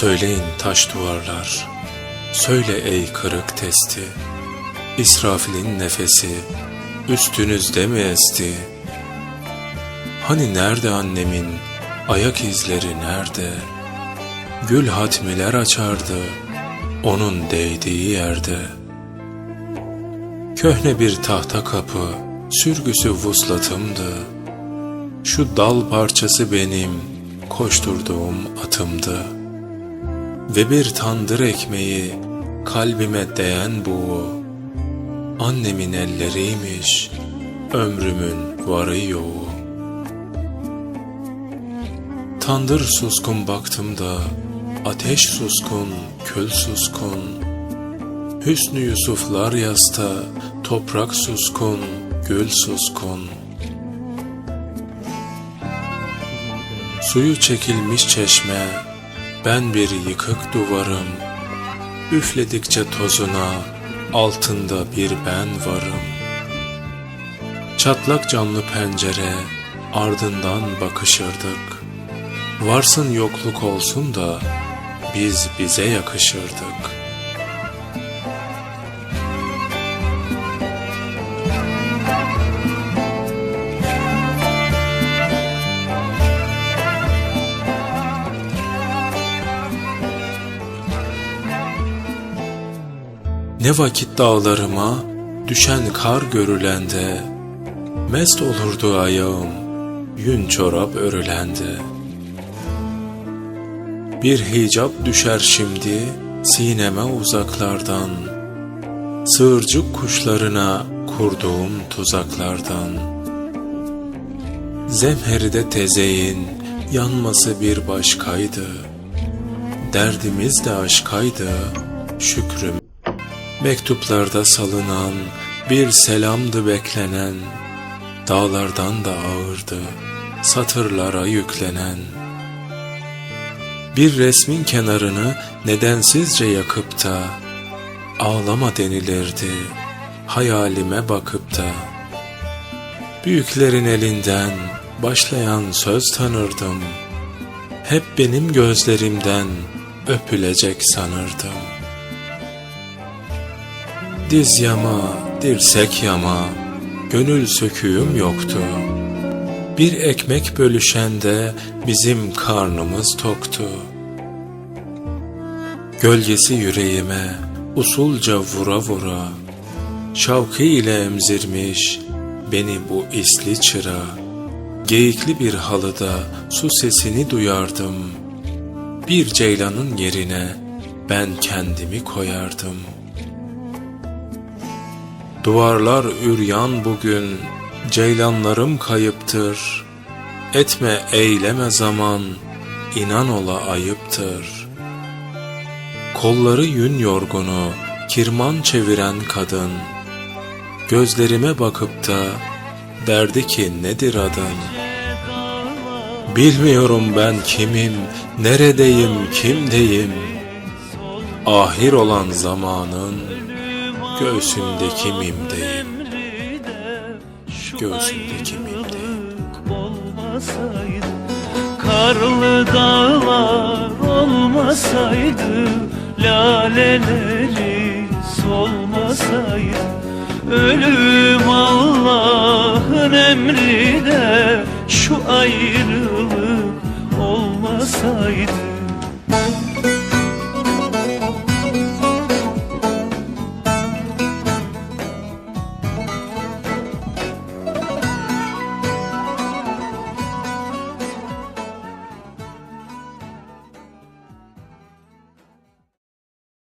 Söyleyin taş duvarlar, söyle ey kırık testi, İsrafil'in nefesi üstünüzde mi esti? Hani nerede annemin ayak izleri nerede? Gül hatmiler açardı onun değdiği yerde. Köhne bir tahta kapı, sürgüsü vuslatımdı. Şu dal parçası benim koşturduğum atımdı. Ve bir tandır ekmeği kalbime değen bu. Annemin elleriymiş, ömrümün varı yoğu. Tandır suskun baktım da, ateş suskun, kül suskun. Hüsnü Yusuflar yasta, toprak suskun, gül suskun. Suyu çekilmiş çeşme, ben bir yıkık duvarım. Üfledikçe tozuna, altında bir ben varım. Çatlak camlı pencere, ardından bakışırdık. Varsın yokluk olsun da, biz bize yakışırdık. Ne vakit dağlarıma düşen kar görülende, Mest olurdu ayağım yün çorap örülende. Bir hicap düşer şimdi sineme uzaklardan, Sığırcık kuşlarına kurduğum tuzaklardan. Zemheride tezeyin yanması bir başkaydı, Derdimiz de aşkaydı, şükrüm Mektuplarda salınan bir selamdı beklenen, Dağlardan da ağırdı satırlara yüklenen. Bir resmin kenarını nedensizce yakıp da, Ağlama denilirdi hayalime bakıp da. Büyüklerin elinden başlayan söz tanırdım, Hep benim gözlerimden öpülecek sanırdım. Diz yama, dirsek yama, gönül söküğüm yoktu. Bir ekmek bölüşende bizim karnımız toktu. Gölgesi yüreğime usulca vura vura, Şavkı ile emzirmiş beni bu isli çıra. Geyikli bir halıda su sesini duyardım. Bir ceylanın yerine ben kendimi koyardım.'' Duvarlar üryan bugün, ceylanlarım kayıptır. Etme eyleme zaman, inan ola ayıptır. Kolları yün yorgunu, kirman çeviren kadın, Gözlerime bakıp da, derdi ki nedir adın? Bilmiyorum ben kimim, neredeyim, kimdeyim? Ahir olan zamanın, Göğsündeki mimdeyim. Göğsündeki mimdeyim. Karlı dağlar olmasaydı Laleleri solmasaydı Ölüm Allah'ın emri de Şu ayrılık olmasaydı